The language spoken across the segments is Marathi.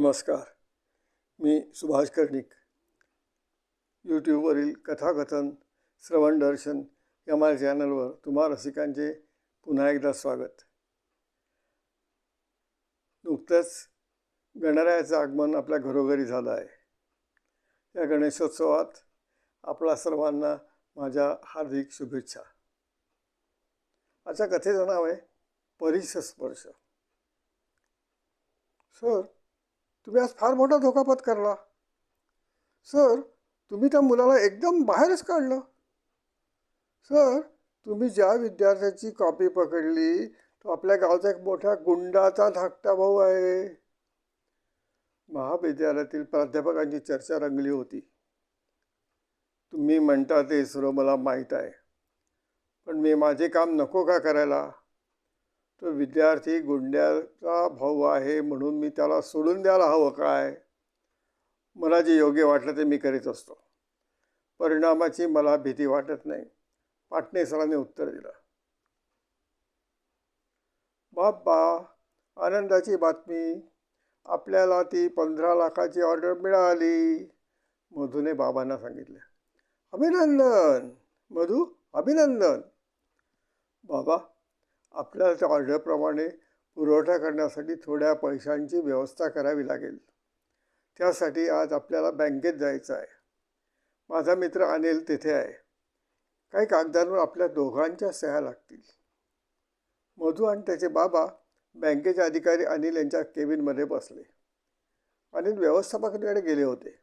नमस्कार. मी सुभाष कर्णिक. यूट्यूबवरील कथाकथन श्रवण दर्शन या माझ्या चॅनलवर तुम्हा रसिकांचे पुन्हा एकदा स्वागत. नुकतंच गणरायाचं आगमन आपल्या घरोघरी झालं आहे. या गणेशोत्सवात आपला सर्वांना माझ्या हार्दिक शुभेच्छा. आजच्या कथेचं नाव आहे परिसस्पर्श. सर तुम्ही आज फार मोठा धोकापत करला. सर तुम्ही त्या मुलाला एकदम बाहेरच काढलं. सर तुम्ही ज्या विद्यार्थ्याची कॉपी पकडली तो आपल्या गावचा एक मोठ्या गुंडाचा धाकटा भाऊ आहे. महाविद्यालयातील प्राध्यापकांची चर्चा रंगली होती. तुम्ही म्हणता ते इस्रो मला माहीत आहे. पण मी माझे काम नको का करायला? तो विद्यार्थी गुंड्याचा भाऊ आहे म्हणून मी त्याला सोडून द्यायला हवं काय? मला जे योग्य वाटलं ते मी करीत असतो. परिणामाची मला भीती वाटत नाही. पाटणे सरांनी उत्तर दिलं. बाप्पा आनंदाची बातमी. आपल्याला ती पंधरा लाखाची ऑर्डर मिळाली. मधूने बाबांना सांगितले. अभिनंदन. मधू अभिनंदन. बाबा आपल्याला त्या ऑर्डरप्रमाणे पुरवठा करण्यासाठी थोड्या पैशांची व्यवस्था करावी लागेल. त्यासाठी आज आपल्याला बँकेत जायचं आहे. माझा मित्र अनिल तिथे आहे. काही कागदांवर आपल्या दोघांच्या सह्या लागतील. मधू आणि त्याचे बाबा बँकेचे अधिकारी अनिल यांच्या केबिनमध्ये बसले. अनिल व्यवस्थापकाकडे गेले होते.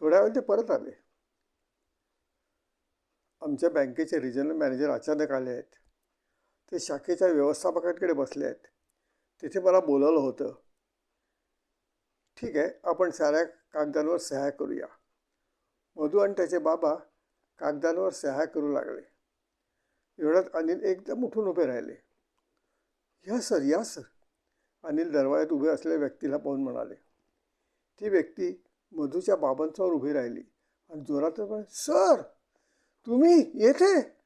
थोड्या वेळ ते परत आले. आमच्या बँकेचे रिजनल मॅनेजर अचानक आले आहेत. ते शाखेच्या व्यवस्थापकांकडे बसले आहेत. तिथे मला बोलावलं होतं. ठीक आहे आपण साऱ्या कागदांवर सहाय करूया. मधू आणि त्याचे बाबा कागदांवर सहाय करू लागले. एवढ्यात अनिल एकदम उठून उभे राहिले. या सर या सर. अनिल दरवाज्यात उभे असलेल्या व्यक्तीला पाहून म्हणाले. ती व्यक्ती मधूच्या बाबांच्यावर उभी राहिली आणि जोरात सर तुम्ही येथे?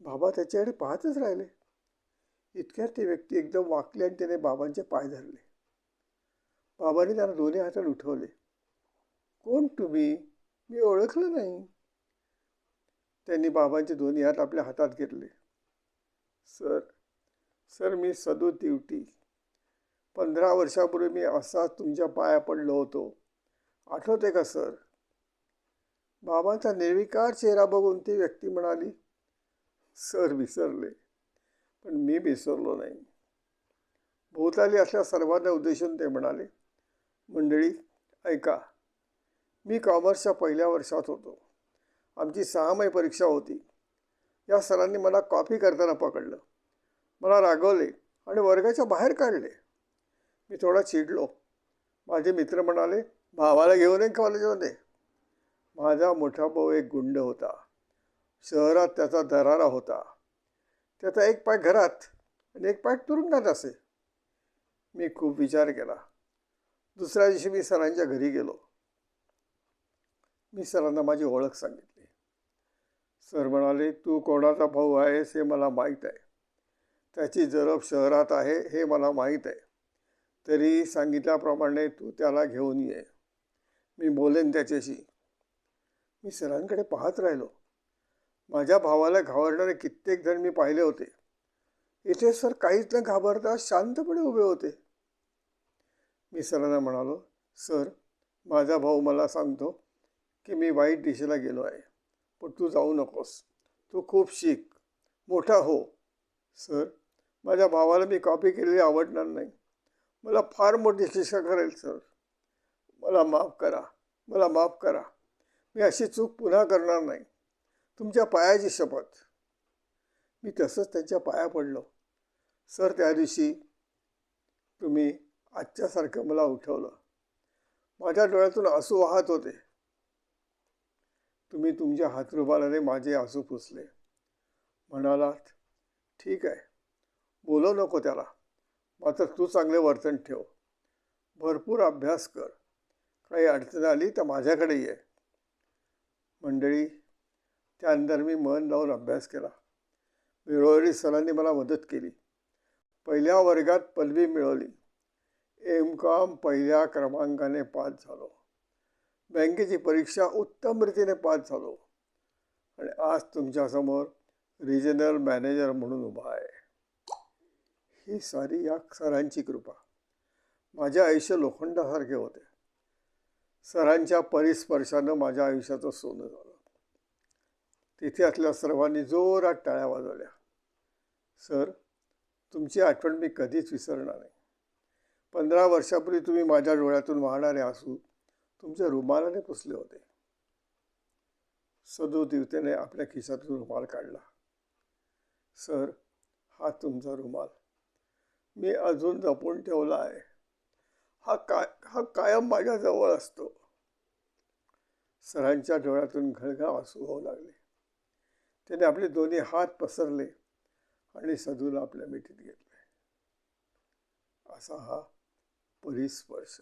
बाबा त्याच्याकडे पाहतच राहिले. इतक्यात ती व्यक्ती एकदम वाकली आणि त्याने बाबांचे पाय धरले. बाबांनी त्यांना दोन्ही हातात उठवले. कोण तुम्ही? मी ओळखलं नाही. त्यांनी बाबांचे दोन्ही हात आपल्या हातात घेतले. सर सर मी सदू तिवटी पंधरा वर्षापूर्वी मी असाच तुमच्या पाया पडलो होतो. आठवते का सर? बाबांचा निर्विकार चेहरा बघून ती व्यक्ती म्हणाली सर विसरले. पण मी विसरलो नाही. भोवताली असल्या सर्वांना उद्देशून ते म्हणाले मंडळी ऐका. मी कॉमर्सच्या पहिल्या वर्षात होतो. आमची सहामाही परीक्षा होती. या सरांनी मला कॉपी करताना पकडलं. मला रागवले आणि वर्गाच्या बाहेर काढले. मी थोडा चिडलो. माझे मित्र म्हणाले भावाला घेऊन ये कॉलेजमध्ये माझा मोठा भाऊ एक गुंड होता. शहरात त्याचा दरारा होता. त्याचा एक पाय घरात आणि एक पाय तुरुंगात असे. मी खूप विचार केला. दुसऱ्या दिवशी मी सरांच्या घरी गेलो. मी सरांना माझी ओळख सांगितली. सर म्हणाले तू कोणाचा भाऊ आहेस हे मला माहीत आहे. त्याची जरब शहरात आहे हे मला माहीत आहे. तरी सांगितल्याप्रमाणे तू त्याला घेऊन ये. मी बोलेन त्याच्याशी. मी सरांकडे पाहत राहिलो. माझ्या भावाला घाबरणारे कित्येक जण मी पाहिले होते. इथे सर काहीच न घाबरता शांतपणे उभे होते. मी सरांना म्हणालो सर माझा भाऊ मला सांगतो की मी वाईट दिशेला गेलो आहे पण तू जाऊ नकोस. तू खूप शिक मोठा हो. सर माझ्या भावाला मी कॉपी केलेली आवडणार नाही. मला फार मोठी शिक्षा करेल सर. मला माफ करा मला माफ करा. मी अशी चूक पुन्हा करणार नाही. तुमच्या पायाची शपथ. मी तसंच त्यांच्या पाया पडलो. सर त्या दिवशी तुम्ही आजच्यासारखं मला उठवलं. माझ्या डोळ्यातून आसू वाहत होते. तुम्ही तुमच्या हातरुमालाने माझे आसू पुसले. म्हणालात ठीक आहे बोलव नको त्याला. मात्र तू चांगले वर्तन ठेव. भरपूर अभ्यास कर. काही अडचण आली तर माझ्याकडे ये. मंडळी त्यानंतर मी मन लावून अभ्यास केला. वेळोवेळी सरांनी मला मदत केली. पहिल्या वर्गात पदवी मिळवली. एम कॉम पहिल्या क्रमांकाने पास झालो. बँकेची परीक्षा उत्तम रीतीने पास झालो. आणि आज तुमच्यासमोर रिजनल मॅनेजर म्हणून उभा आहे. ही सारी या सरांची कृपा. माझे आयुष्य लोखंडासारखे होते. सरांच्या परिस्पर्शानं माझ्या आयुष्याचं सोनं झालं. तिथे असल्या सर्वांनी जोरात टाळ्या वाजवल्या. सर तुमची आठवण मी कधीच विसरणार नाही. पंधरा वर्षापूर्वी तुम्ही माझ्या डोळ्यातून वाहणारे आसू तुमच्या रुमालाने पुसले होते. सदो दिवतेने आपल्या खिशातून रुमाल काढला. सर हा तुमचा रुमाल. मी अजून जपून ठेवला आहे. हा काय हा कायम माझ्याजवळ असतो. सरांच्या डोळ्यातून घळघळ आसू होऊ लागले. त्याने आपले दोन्ही हात पसरले आणि सधूला आपल्या मिठीत घेतले. असा हा परिस्पर्श.